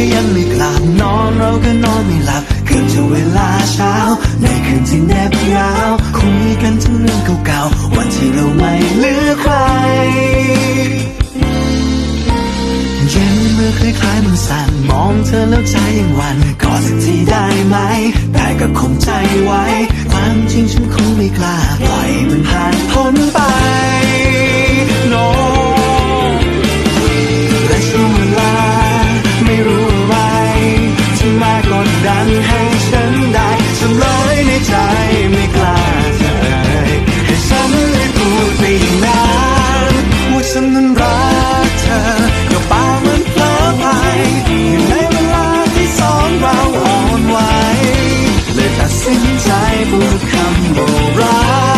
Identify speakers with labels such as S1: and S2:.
S1: ก็ยังไม่กลับนอนเราก็นอนไม่หลับเกือบจะเวลาเช้า ในคืนที่แนบยาวคุยกันถึงเรื่องเก่าๆวันที่เราไม่เหลือใครเย็นเมื่อคล้ายๆมือสั่นมองเธอแล้วใจยังวันกอดสักทีได้ไหม แต่ก็คงใจไว้ ความจริงฉันคงไม่กล้า ฉันนั้นรักเธอก็เปล่าเหมือนเพลอไปอยู่ในเวลาที่สองเราอ่อนไหวเลยตัดสินใจพูดคำโบราณ